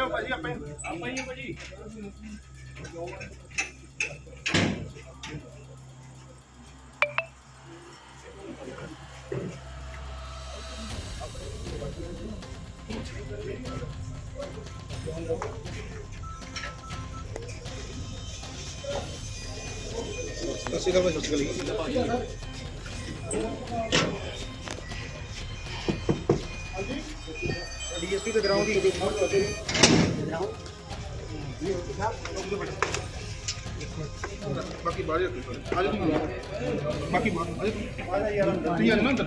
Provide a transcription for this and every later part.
ਰਹੇ ਹੋ ਭਾਜੀ ਆਪਾਂ ਆਪਾਂ ਹੀ ਭਾਜੀ। ਸਸੀ ਕਾ ਸਸੀ ਕਾ ਤੁਸੀਂ ਆ ਜਾਓ ਨਾ ਅੰਦਰ।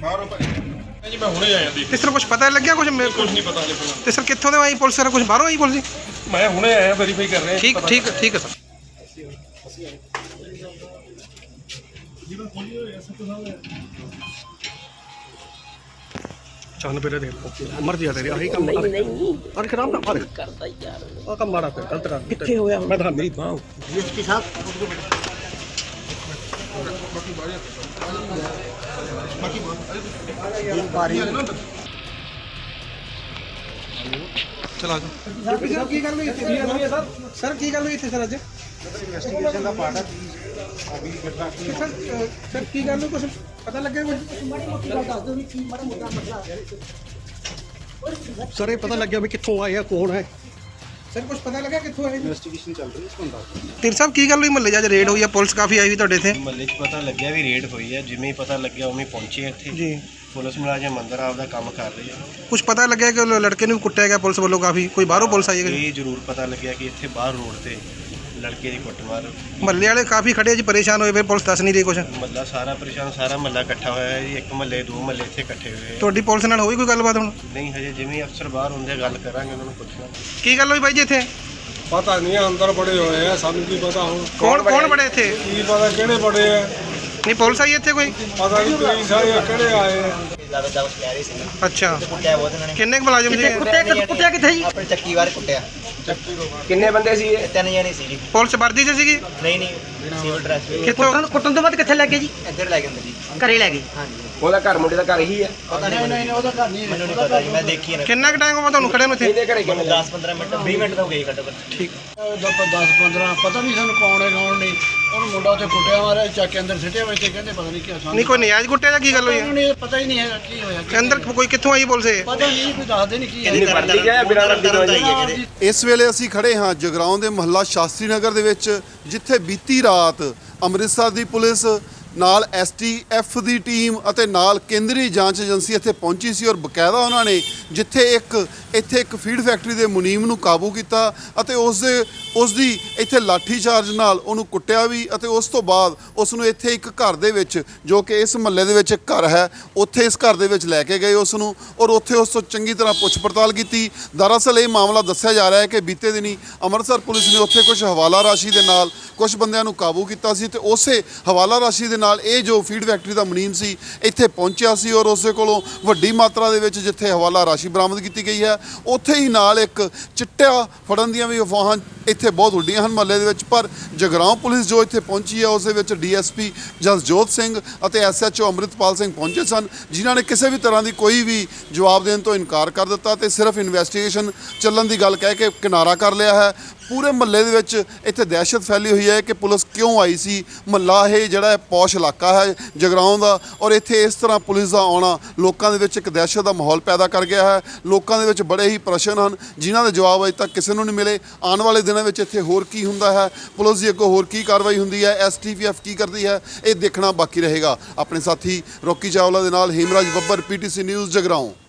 ਬਾਹਰ ਹੋ ਭਾਜੀ ਜੀ ਮੈਂ ਹੁਣੇ ਆਇਆ ਦੇਖ ਤੇ ਸਰ ਕੁਝ ਪਤਾ ਲੱਗਿਆ ਕੁਝ ਕੁਝ ਨਹੀਂ ਪਤਾ ਹਲੇ। ਤੇ ਸਰ ਕਿੱਥੋਂ ਦੇ ਆਈ ਪੁਲਿਸ ਸਰ? ਕੁਝ ਬਾਹਰੋਂ ਆਈ ਪੁਲਿਸ ਮੈਂ ਹੁਣੇ ਆਇਆ ਵੈਰੀਫਾਈ ਕਰ ਰਿਹਾ ਠੀਕ ਠੀਕ ਠੀਕ ਹੈ ਸਰ। ਚੰਨ ਪੇਰੇ ਦੇ ਮਰਜ਼ੀ ਆ ਤੇਰੀ ਆਹੀ ਕੰਮ ਨਹੀਂ ਨਹੀਂ। ਅਰੇ ਖਰਾਬ ਨਾ ਫੜ। ਕਰਦਾ ਯਾਰ? ਆ ਕੰਮ ਮਾੜਾ ਪਿਆ ਗਲਤ ਕਰ ਕਿੱਥੇ ਹੋਇਆ? ਮੈਂ ਤਾਂ ਮੇਰੀ ਬਾਹ ਡੀਐਸਪੀ ਸਾਹਿਬ। ਬਾਕੀ ਆ ਆ ਚਲਾ ਜਾ। ਸਰ ਕੀ ਗੱਲ ਹੋਈ ਇੱਥੇ? ਸਰ? ਸਰ ਕੀ ਗੱਲ ਹੋਈ ਇੱਥੇ ਸਰ ਅੱਜ? ਇਨਵੈਸਟੀਗੇਸ਼ਨ ਦਾ ਪਾਰਟ ਹੈ ਸਰ ਅ, ਸਰ ਕੀ ਗੱਲ ਹੋਈ? ਕੁਝ ਪਤਾ ਲੱਗਿਆ ਕੁਝ ਮਾੜੀ ਮੋਟੀ ਗੱਲ ਦੱਸ ਦਿਓ ਵੀ ਕੀ ਮਾੜਾ ਮੋਟਾ ਮਸਲਾ ਸਰ ਇਹ ਪਤਾ ਲੱਗਿਆ ਵੀ ਕਿੱਥੋਂ ਆਏ ਆ ਕੌਣ ਹੈ? ਸਰ ਕੁਝ ਪਤਾ ਲੱਗਿਆ ਕਿੱਥੋਂ ਆਏ? ਇਨਵੈਸਟੀਗੇਸ਼ਨ ਚੱਲ ਰਹੀ ਹੈ ਇਸ ਬੰਦਾ ਤੀਰ ਸਾਹਿਬ ਕੀ ਗੱਲ ਹੋਈ? ਮਹੱਲੇ ਅੱਜ ਰੇਡ ਹੋਈ ਆ ਪੁਲਿਸ ਕਾਫੀ ਆਈ ਹੋਈ ਤੁਹਾਡੇ ਇੱਥੇ। ਮਹੱਲੇ 'ਚ ਪਤਾ ਲੱਗਿਆ ਵੀ ਰੇਡ ਹੋਈ ਹੈ ਜਿਵੇਂ ਹੀ ਪਤਾ ਲੱਗਿਆ ਉਵੇਂ ਹੀ ਪਹੁੰਚੇ ਇੱਥੇ। ਜੀ। ਪੁਲਿਸ ਮੁਲਾਜ਼ਮ ਅੰਦਰ ਆਪਦਾ ਕੰਮ ਕਰ ਰਹੇ ਆ। ਕੁਝ ਪਤਾ ਲੱਗਿਆ ਕਿ ਉਹ ਲੜਕੇ ਨੂੰ ਕੁੱਟਿਆ ਗਿਆ ਪੁਲਿਸ ਵੱਲੋਂ ਕਾਫੀ? ਕੋਈ ਬਾਹਰੋਂ ਪੁਲਿਸ ਆਈ ਹੈ ਇਹ ਜ਼ਰੂਰ ਪਤਾ ਲੱਗਿਆ ਕਿ ਇੱਥੇ ਬਾਹਰ ਰੋਡ ਤੇ ਲੜਕੇ ਦੀ ਕੁੱਟਮਾਰ। ਮਹੱਲੇ ਵਾਲੇ ਕਾਫੀ ਖੜੇ ਜੀ ਪਰੇਸ਼ਾਨ ਹੋਏ ਪਏ ਪੁਲਿਸ ਦੱਸ ਨਹੀਂ ਰਹੀ ਕੁਝ ਮਹੱਲਾ ਸਾਰਾ ਪਰੇਸ਼ਾਨ ਸਾਰਾ ਮਹੱਲਾ ਇਕੱਠਾ ਹੋਇਆ ਹੈ ਜੀ ਇੱਕ ਮਹੱਲੇ ਦੋ ਮਹੱਲੇ ਇੱਥੇ ਇਕੱਠੇ ਹੋਏ ਆ। ਤੁਹਾਡੀ ਪੁਲਿਸ ਨਾਲ ਹੋਈ ਕੋਈ ਗੱਲਬਾਤ ਹੁਣ? ਨਹੀਂ ਹਜੇ ਜਿਵੇਂ ਹੀ ਅਫਸਰ ਬਾਹਰ ਹੁੰਦੇ ਆ, ਗੱਲ ਕਰਾਂਗੇ ਉਹਨਾਂ ਨੂੰ ਪੁੱਛਣਾ ਕੀ ਗੱਲ ਹੋਈ ਬਾਈ ਜੀ ਇੱਥੇ? ਪਤਾ ਨਹੀਂ ਅੰਦਰ ਬੜੇ ਹੋਏ ਆ ਸਾਨੂੰ ਕੀ ਪਤਾ ਹੁਣ। ਕੌਣ ਕੌਣ ਬੜੇ ਇੱਥੇ? ਕੀ ਪਤਾ ਕਿਹੜੇ ਬੜੇ ਆ? ਨਹੀਂ ਪੁਲਿਸ ਆਈ ਇੱਥੇ ਕੋਈ? ਪਤਾ ਨਹੀਂ ਪੁਲਿਸ ਆਏ ਆ, ਕਿਹੜੇ ਆਏ ਆ। ਜ਼ਿਆਦਾ ਜ਼ਿਆਦਾ ਕਹਿ ਰਹੇ ਸੀ ਅੱਛਾ ਕੁੱਟਿਆ ਬਹੁਤ ਇਹਨਾਂ ਨੇ। ਕਿੰਨੇ ਕੁ ਮੁਲਾਜ਼ਮ ਜੀ ਕੁੱਟਿਆ ਕੁੱਟਿਆ ਕਿੱਥੇ ਜੀ ਆਪਣੇ ਚੱਕੀ ਵਾਰ ਕੁੱਟਿਆ। ਕਿੰਨੇ ਬੰਦੇ ਸੀ ਇਹ? ਤਿੰਨ ਜਣੇ ਸੀ ਜੀ। ਪੁਲਿਸ ਵਰਦੀ 'ਚ ਸੀਗੀ? ਨਹੀਂ ਨਹੀਂ ਸਿਵਲ ਡਰੈਸ। ਕਿੱਥੋਂ? ਕੁੱਟਣ ਕੁੱਟਣ ਤੋਂ ਬਾਅਦ ਕਿੱਥੇ ਲੱਗੇ ਜੀ? ਇੱਧਰ ਲੈ ਗਏ ਅੰਦਰ ਜੀ। ਘਰੇ ਲੈ ਗਏ। ਹਾਂਜੀ। ਉਹਦਾ ਘਰ ਮੁੰਡੇ ਦਾ ਘਰ ਹੀ ਹੈ ਪਤਾ ਨਹੀਂ ਨਹੀਂ ਉਹਦਾ ਘਰ ਨਹੀਂ ਮੈਨੂੰ ਨਹੀਂ ਪਤਾ ਜੀ ਮੈਂ ਦੇਖੀ ਨਾ। ਕਿੰਨਾ ਕੁ ਟਾਈਮ ਹੋ ਗਿਆ ਤੁਹਾਨੂੰ ਖੜੇ ਨੂੰ ਇੱਥੇ? ਇਹਦੇ ਘਰੇ ਕਿਵੇਂ 10 15 ਮਿੰਟ 20 ਮਿੰਟ ਤਾਂ ਹੋ ਗਏ ਘੱਟੋ ਘੱਟ। ਠੀਕ। 10 15 ਪਤਾ ਨਹੀਂ ਸਾਨੂੰ ਕੌਣ ਹੈ ਕੌਣ ਨਹੀਂ। ਉਹਨੂੰ ਮੁੰਡਾ ਉੱਥੇ ਕੁੱਟਿਆ ਮਾਰਿਆ ਚੱਕ ਕੇ ਅੰਦਰ ਸਿੱਟਿਆ ਹੋਇਆ ਤੇ ਕਹਿੰਦੇ ਪਤਾ ਨਹੀਂ ਕੀ ਸਾਨੂੰ ਨਹੀਂ ਕੋਈ ਨਿਆਜ ਕੁੱਟਿਆ ਜਾਂ ਕੀ ਗੱਲ ਹੋਈ ਹੈ ਉਹਨੂੰ ਇਹ ਪਤਾ ਹੀ ਨਹੀਂ ਹੈਗਾ ਕੀ ਹੋਇਆ ਕਿ ਅੰਦਰ ਕੋਈ ਕਿੱਥੋਂ ਆਈ ਪੁਲਿਸ ਇਹ? ਪਤਾ ਨਹੀਂ ਕੋਈ ਦੱਸਦੇ ਨਹੀਂ ਕੀ ਹੈ ਵਰਦੀ ਗਿਆ ਬਿਨਾਂ ਵਰਦੀ ਤੋਂ ਆਈ ਇਸ ਵੇਲੇ ਅਸੀਂ ਖੜੇ ਹਾਂ ਜਗਰਾਉਂ ਦੇ ਮਹੱਲਾ ਸ਼ਾਸਤਰੀ ਨਗਰ ਦੇ ਵਿੱਚ ਜਿੱਥੇ ਬੀਤੀ ਰਾਤ ਅੰਮ੍ਰਿਤਸਰ ਦੀ ਪੁਲਿਸ ਨਾਲ ਐਸਟੀਐਫ ਦੀ ਟੀਮ ਅਤੇ ਨਾਲ ਕੇਂਦਰੀ ਜਾਂਚ ਏਜੰਸੀ ਇੱਥੇ ਪਹੁੰਚੀ ਸੀ ਔਰ ਬਕਾਇਦਾ ਉਹਨਾਂ ਨੇ ਜਿੱਥੇ ਇੱਕ, ਇੱਥੇ ਇੱਕ ਫੀਡ ਫੈਕਟਰੀ ਦੇ ਮੁਨੀਮ ਨੂੰ ਕਾਬੂ ਕੀਤਾ ਅਤੇ ਉਸ ਦੇ, ਉਸ ਦੀ ਇੱਥੇ ਲਾਠੀ ਚਾਰਜ ਨਾਲ ਉਹਨੂੰ ਕੁੱਟਿਆ ਵੀ ਅਤੇ ਉਸ ਤੋਂ ਬਾਅਦ ਉਸ ਨੂੰ ਇੱਥੇ ਇੱਕ ਘਰ ਦੇ ਵਿੱਚ, ਜੋ ਕਿ ਇਸ ਮਹੱਲੇ ਦੇ ਵਿੱਚ ਇੱਕ ਘਰ ਹੈ, ਉੱਥੇ ਇਸ ਘਰ ਦੇ ਵਿੱਚ ਲੈ ਕੇ ਗਏ ਉਸ ਨੂੰ ਔਰ ਉੱਥੇ ਉਸ ਤੋਂ ਚੰਗੀ ਤਰ੍ਹਾਂ ਪੁੱਛ ਪੜਤਾਲ ਕੀਤੀ। ਦਰਅਸਲ ਇਹ ਮਾਮਲਾ ਦੱਸਿਆ ਜਾ ਰਿਹਾ ਹੈ ਕਿ ਬੀਤੇ ਦਿਨੀ ਅੰਮ੍ਰਿਤਸਰ ਪੁਲਿਸ ਨੇ ਉੱਥੇ ਕੁਝ ਹਵਾਲਾ ਰਾਸ਼ੀ ਦੇ ਨਾਲ ਕੁਝ ਬੰਦਿਆਂ ਨੂੰ ਕਾਬੂ ਕੀਤਾ ਸੀ ਤੇ ਉਸੇ ਹਵਾਲਾ ਰਾਸ਼ੀ ਦੇ ਨਾਲ ਇਹ ਜੋ ਫੀਡ ਫੈਕਟਰੀ ਦਾ ਮੁਨੀਮ ਸੀ, ਇੱਥੇ ਪਹੁੰਚਿਆ ਸੀ ਔਰ ਉਸੇ ਕੋਲੋਂ ਵੱਡੀ ਮਾਤਰਾ ਦੇ ਵਿੱਚ ਜਿੱਥੇ ਹਵਾਲਾ ਰਾਸ਼ੀ ਬਰਾਮਦ ਕੀਤੀ ਗਈ ਹੈ, ਉੱਥੇ ਹੀ ਨਾਲ ਇੱਕ ਚਿੱਟਾ ਫੜਨ ਦੀਆਂ ਵੀ ਅਫਵਾਹਾਂ ਇੱਥੇ ਬਹੁਤ ਉੱਡੀਆਂ ਹਨ ਮਹੱਲੇ ਦੇ ਵਿੱਚ, ਪਰ ਜਗਰਾਉਂ ਪੁਲਿਸ ਜੋ ਇੱਥੇ ਪਹੁੰਚੀ ਹੈ, ਉਸ ਦੇ ਵਿੱਚ ਡੀਐਸਪੀ ਜਸਜੋਤ ਸਿੰਘ ਅਤੇ ਐਸਐਚਓ ਅੰਮ੍ਰਿਤਪਾਲ ਸਿੰਘ ਪਹੁੰਚੇ ਸਨ, ਜਿਨ੍ਹਾਂ ਨੇ ਕਿਸੇ ਵੀ ਤਰ੍ਹਾਂ ਦੀ ਕੋਈ ਵੀ ਜਵਾਬ ਦੇਣ ਤੋਂ ਇਨਕਾਰ ਕਰ ਦਿੱਤਾ ਤੇ ਸਿਰਫ ਇਨਵੈਸਟੀਗੇਸ਼ਨ ਚੱਲਣ ਦੀ ਗੱਲ ਕਹਿ ਕੇ ਕਿਨਾਰਾ ਕਰ ਲਿਆ ਹੈ। ਪੂਰੇ ਮਹੱਲੇ ਦੇ ਵਿੱਚ ਇੱਥੇ ਦਹਿਸ਼ਤ ਫੈਲੀ ਹੋਈ ਹੈ ਕਿ ਪੁਲਿਸ ਕਿਉਂ ਆਈ ਸੀ? ਮਹੱਲਾ ਇਹ ਜਿਹੜਾ ਹੈ ਪੌਸ਼ ਇਲਾਕਾ ਹੈ, ਜਗਰਾਉਂ ਦਾ ਔਰ ਇੱਥੇ ਇਸ ਤਰ੍ਹਾਂ ਪੁਲਿਸ ਦਾ ਆਉਣਾ ਲੋਕਾਂ ਦੇ ਵਿੱਚ ਇੱਕ ਦਹਿਸ਼ਤ ਦਾ ਮਾਹੌਲ ਪੈਦਾ ਕਰ ਗਿਆ ਹੈ। ਲੋਕਾਂ ਦੇ ਵਿੱਚ ਬੜੇ ਹੀ ਪ੍ਰਸ਼ਨ ਹਨ, ਜਿਨ੍ਹਾਂ ਦੇ ਜਵਾਬ ਅਜੇ ਤੱਕ ਕਿਸੇ ਨੂੰ ਨਹੀਂ ਮਿਲੇ। ਆਉਣ ਵਾਲੇ ਦਿਨਾਂ ਵਿੱਚ ਇੱਥੇ ਹੋਰ ਕੀ ਹੁੰਦਾ ਹੈ? ਪੁਲਿਸ ਦੀ ਅੱਗੋਂ ਹੋਰ ਕੀ ਕਾਰਵਾਈ ਹੁੰਦੀ ਹੈ? ਐਸਟੀਪੀਐਫ ਕੀ ਕਰਦੀ ਹੈ? ਇਹ ਦੇਖਣਾ ਬਾਕੀ ਰਹੇਗਾ। ਆਪਣੇ ਸਾਥੀ ਰੋਕੀ ਚਾਵਲਾ ਦੇ ਨਾਲ ਹੇਮਰਾਜ ਬੱਬਰ ਪੀਟੀਸੀ ਨਿਊਜ਼, ਜਗਰਾਉਂ।